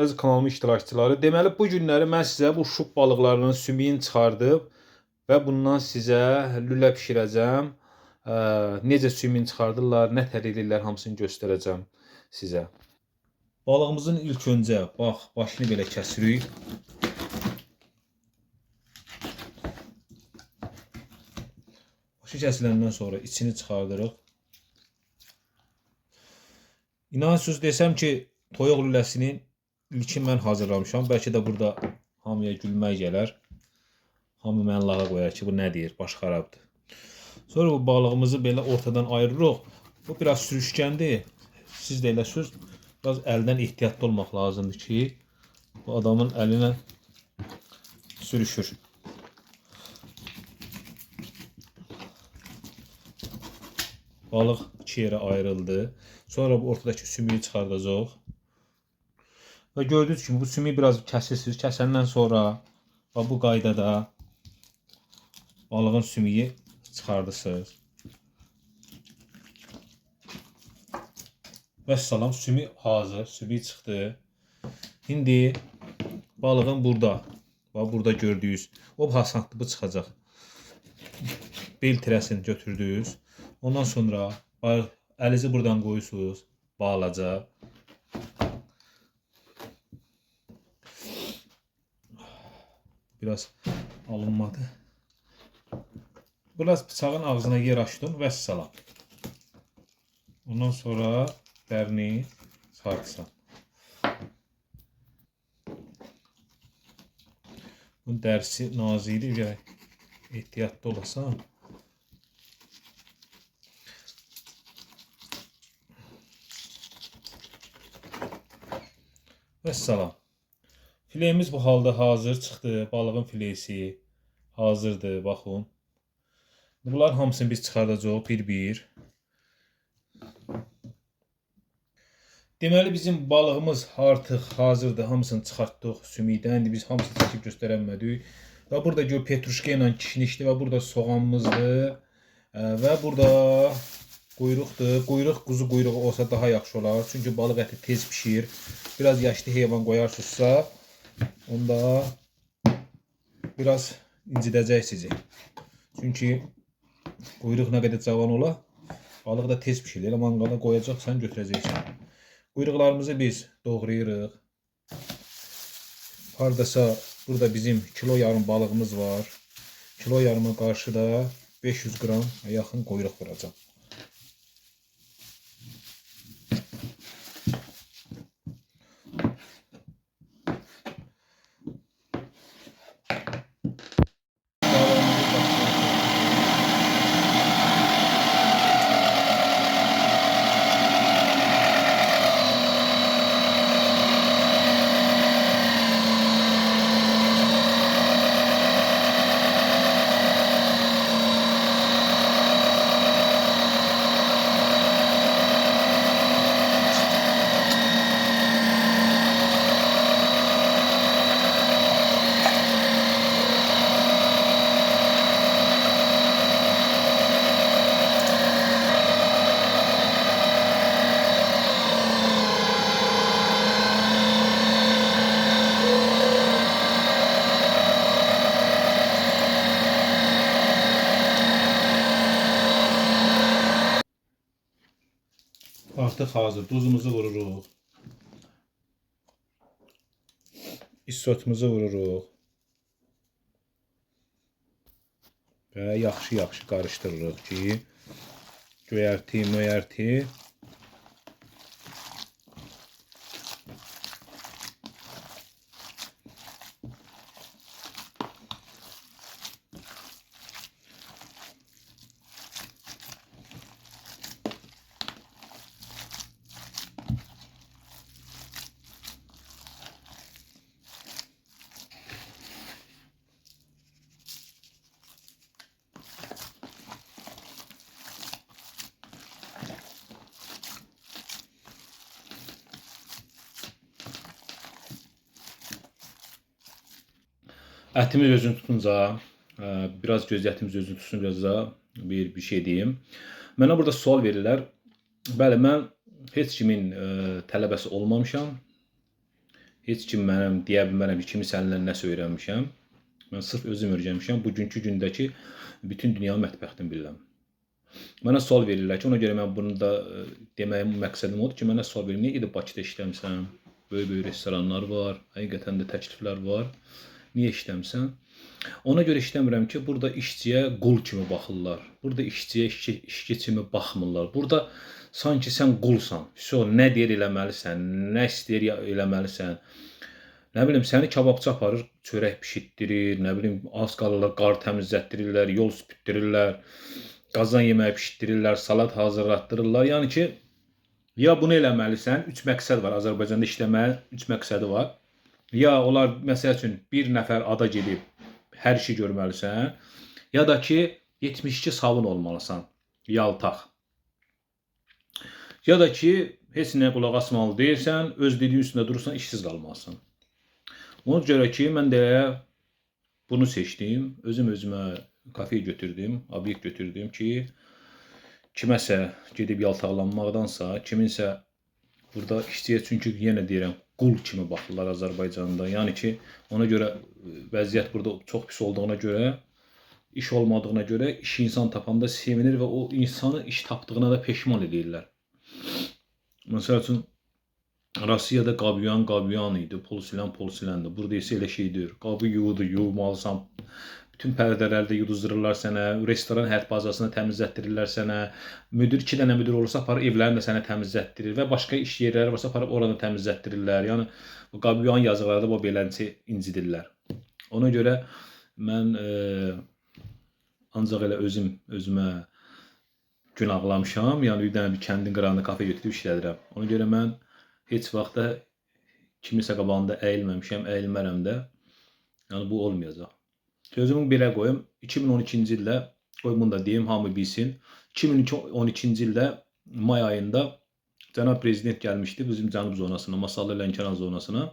Əziz kanalımın iştirakçıları, deməli bu günləri mən sizə bu şup balıqlarının sümüyünü çıxardıb və bundan sizə lülə bişirəcəm. Ə, necə sümüyünü çıxardırlar, nə tər edirlər hamısını göstərəcəm sizə. Balığımızın ilk öncə bax başını belə kəsirik. Başı kəsiləndən sonra içini çıxardırıq. İnanırsınız desəm ki, toyuq lüləsinin ilkin mən hazırlamışam. Bəlkə də burada hamıya gülmək gələr. Hamı mənə lağa qoyar ki, bu nə deyir, baş xarabdır. Sonra bu balığımızı belə ortadan ayırırıq. Bu biraz sürüşkəndir. Siz də eləsiniz. Biraz əldən ehtiyatlı olmaq lazımdır ki, bu adamın əlinə sürüşür. Balıq iki yerə ayrıldı. Sonra bu ortadakı sümüyü çıxardacaq. Və gördüyünüz kimi bu sümüyü biraz kəsirsiniz. Kəsəndən sonra və bu qaydada balığın sümüyü çıxardırsınız. Vəssalam, sümük hazır, sümük çıxdı. İndi balığın burada, və burada gördüyünüz, o hasantlı bu çıxacaq. Bel tirəsini götürdünüz. Ondan sonra balıq əlizi buradan qoyursunuz, bağlaca. Biraz alınmadı. Biraz bıçağın ağzına yer açdım və salam. Ondan sonra dərini sarksan. Bunun dərsi nazikdir, gərək ehtiyatlı olasan. Vəssalam. Filemiz bu halda hazır çıxdı. Balığın filesi hazırdır, baxın. Bunlar hamısını biz çıxardacağıq bir-bir. Deməli bizim balığımız artıq hazırdır. Hamısını çıxartdıq sümükdən. İndi biz hamısını çəkib göstərəmədik. Və burada gör petruşka ilə kişnişdi və burada soğanımızdır. Ə, Və burada quyruqdur. Quyruq quzu quyruğu olsa daha yaxşı olar. Çünki balıq əti tez pişir. Biraz yaşlı heyvan qoyarsınızsa, onda biraz incidəcək sizi. Çünki quyruq nə qədər cavan ola, balıq da tez pişir. Elə manqala qoyacaqsan, götürəcəksən. Quyruqlarımızı biz doğrayırıq. Hardasa burada bizim kilo yarım balığımız var. Kilo yarıma qarşı da 500 qram yaxın quyruq vuracam. Artıq hazır. Duzumuzu vururuq. Isotumuzu vururuq. Və yaxşı-yaxşı qarışdırırıq ki, göyərti, möyərti Ətimiz özünü tutunca, ə, biraz göz ətimiz özünü tutsun biraz da bir bir şey deyim. Mənə burada sual verirlər. Bəli, mən heç kimin ə, tələbəsi olmamışam. heç kim mənim deyə bilmərəm ki, kimi səndən nəsə öyrənmişəm. Mən sırf özüm öyrənmişəm. Bugünkü gündəki bütün dünyanın mətbəxini bilirəm. Mənə sual verirlər ki, ona görə mən bunu da e, deməyim məqsədim odur ki, mənə sual verir, niyə gedib Bakıda işləmirsən? Böyük-böyük restoranlar var, həqiqətən də təkliflər var. Niyə işləmirsən? Ona görə işləmirəm ki, burada işçiyə qul kimi baxırlar. Burada işçiyə işçi, işçi kimi baxmırlar. Burada sanki sən qulsan. Vəsə nə deyir eləməlisən, nə istəyir eləməlisən. Nə bilim səni kababçı aparır, çörək bişirtdirir, nə bilim az qalırlar qar təmizlətdirirlər, yol süpütdürürlər, qazan yeməyi bişirtdirirlər, salat hazırlatdırırlar. Yəni ki, ya bunu eləməlisən, üç məqsəd var Azərbaycanda işləməyin üç məqsədi var. Ya onlar məsəl üçün bir nəfər ada gedib hər işi görməlisən, ya da ki 72 savun olmalısan, yaltaq. Ya da ki heç nəyə qulaq asmalı deyilsən, öz dediyin üstündə durursan, işsiz qalmalısan. Ona görə ki, mən də bunu seçdim. Özüm özümə kafe götürdüm, obyekt götürdüm ki, kiməsə gedib yaltaqlanmaqdansa, kiminsə burada işçiyə çünki yenə deyirəm, qul kimi baxırlar Azərbaycanda. Yəni ki, ona görə e, vəziyyət burada çox pis olduğuna görə, iş olmadığına görə iş insan tapanda sevinir və o insanı iş tapdığına da peşman edirlər. Məsəl üçün Rusiyada qabyan qabyan idi, polisilen polisilendi. Burada isə elə şeydir. Qabı yuvudu, yuvmalısan. Bütün pərdələrdə yuduzdururlar sənə, restoran həyat bazasını təmizlətdirirlər sənə. Müdir 2 dənə müdir olursa aparıb evlərini də sənə təmizlətdirir və başqa iş yerləri varsa aparıb oranı təmizlətdirirlər. Yəni bu qabyan yazıqlarda bu beləncə incidirlər. Ona görə mən e, ancaq elə özüm özümə günahlamışam. Yəni bir dənə bir kəndin qırağında kafe götürüb işlədirəm. Ona görə mən heç vaxt da kimisə qabağında əyilməmişəm, əyilmərəm də. Yəni bu olmayacaq. Sözümü belə qoyum. 2012-ci ildə qoy bunu da deyim, hamı bilsin. 2012-ci ildə may ayında cənab prezident gəlmişdi bizim cənub zonasına, Masallı Lənkəran zonasına.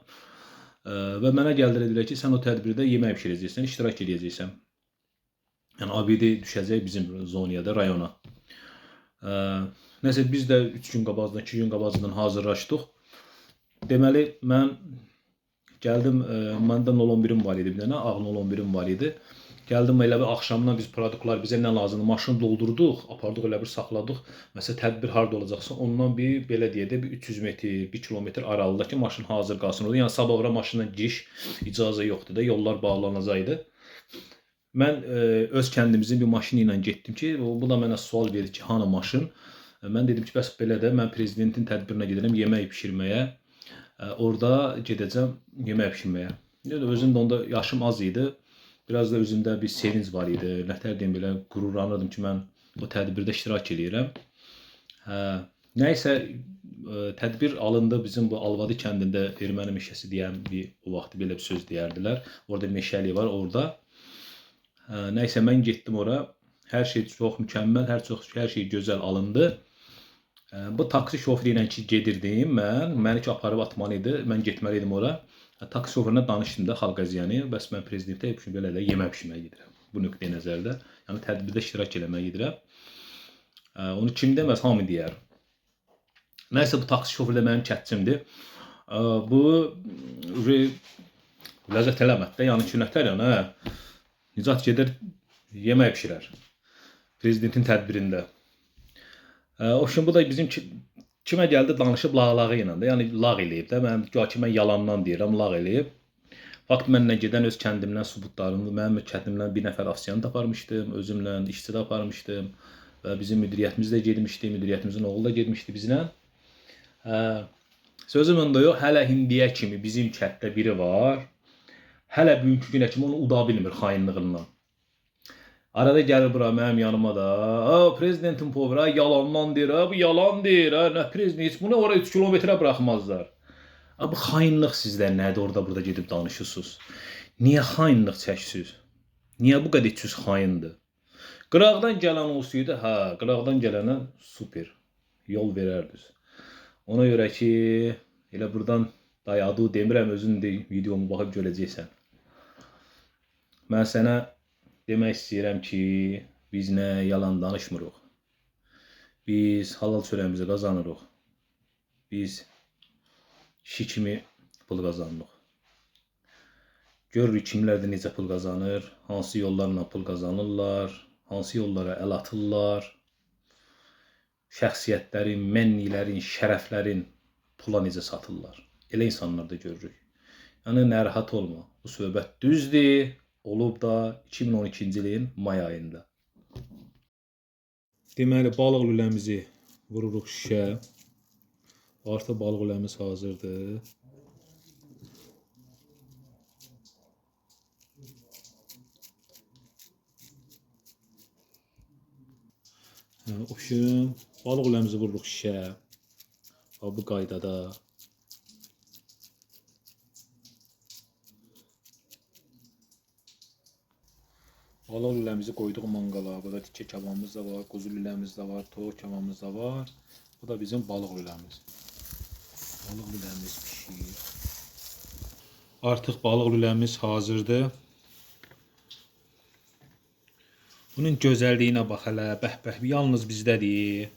Və mənə gəldilər ki, sən o tədbirdə yemək bişirəcəksən, iştirak edəcəksən. Yəni ABD düşəcək bizim zonaya da, rayona. Nəsə biz də 3 gün qabaqdan, 2 gün qabaqdan hazırlaşdıq. Deməli mən gəldim, ə, məndə 011-im var idi bir dənə, ağ 011-im var idi. Gəldim elə bir axşamdan biz produktlar bizə nə lazımdır, maşını doldurduq, apardıq elə bir saxladıq. Məsələn tədbir harda olacaqsa ondan bir belə deyə də bir 300 metr, 1 kilometr aralıqda ki maşın hazır qalsın orada. Yəni sabah ora maşınla giriş icazə yoxdur da, yollar bağlanacaqdı. Mən ə, öz kəndimizin bir maşını ilə getdim ki, bu da mənə sual verir ki, hanı maşın? E, Mən dedim ki, bəs belə də mən prezidentin tədbirinə gedirəm yemək bişirməyə. E, Orada gedəcəm yemək bişirməyə. Yəni özüm də onda yaşım az idi. Biraz da özümdə bir sevinc var idi. Nətər deyim belə qürurlanırdım ki, mən o tədbirdə iştirak edirəm. Hə, nəysə e, tədbir alındı bizim bu Alvadı kəndində erməni meşəsi deyən bir o vaxt belə bir söz deyərdilər. Orada meşəlik var orada. Hə, nəysə mən getdim ora. Hər şey çox mükəmməl, hər çox hər şey gözəl alındı. Bu taksi şoförü ilə ki gedirdim mən, məni ki aparıb atmalı idi. Mən getməli idim ora. Taksi şoförünə danışdım da xalq əzyanı. Bəs mən prezidentə hep belə elə yemək bişirməyə gedirəm. Bu nöqteyi nəzərdə. Yəni tədbirdə iştirak eləməyə gedirəm. Onu kim deməz, hamı deyər. Nəysə bu taksi şoförü də mənim kətçimdir. Bu ləzzət eləmədi də, yəni ki, nətər yəni, hə. Nicat gedir yemək bişirər. Prezidentin tədbirində. Ə, O şimdi bu da bizim ki, kimə gəldi danışıb lağlağı ilə də, yəni lağ eləyib də. Mən güya ki mən yalandan deyirəm, lağ eləyib. Fakt mənlə gedən öz kəndimdən sübutlarımı, mənim kəndimdən bir nəfər afsiyanı da aparmışdım, özümlə işçi də aparmışdım və bizim müdiriyyətimiz də getmişdi, müdiriyyətimizin oğlu da getmişdi bizlə. Sözüm onda yox, hələ indiyə kimi bizim kənddə biri var. Hələ bugünkü günə kimi onu uda bilmir xainliğindən. Arada gəlir bura mənim yanıma da. "A, prezidentin povra yalandan deyir, ha, bu yalan deyir, ha, nə prezident heç bunu ora 3 kilometrə buraxmazlar." A, bu xainlik sizdə nədir orada burada gedib danışırsınız? Niyə xainlik çəksiniz? Niyə bu qədər siz xaindir? Qıraqdan gələn olsaydı, hə, qıraqdan gələnə super yol verərdiniz. Ona görə ki, elə burdan dayadı demirəm, özün də videomu baxıb görəcəksən. Mən sənə demək istəyirəm ki, biz nə yalan danışmırıq. Biz halal çörəyimizi qazanırıq. Biz kişi kimi pul qazandıq. Görürük kimlər də necə pul qazanır, hansı yollarla pul qazanırlar, hansı yollara əl atırlar. Şəxsiyyətlərin, mənnilərin, şərəflərin pula necə satırlar. Elə insanlar da görürük. Yəni narahat olma. Bu söhbət düzdür. Olub da 2012-ci ilin may ayında. Deməli balıq lüləmizi vururuq şişə. Artıq balıq lüləmiz hazırdır. Oşum, balıq lüləmizi vururuq şişə. Bu qaydada. Balıq lüləmizi qoyduq manqala. Burada tikə kababımız da var, quzu lüləmiz də var, toyuq kababımız da var. Bu da bizim balıq lüləmiz. Balıq lüləmiz pişir. Artıq balıq lüləmiz hazırdır. Bunun gözəlliyinə bax hələ. Bəh bəh, yalnız bizdədir.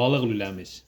Balıq lüləmiz.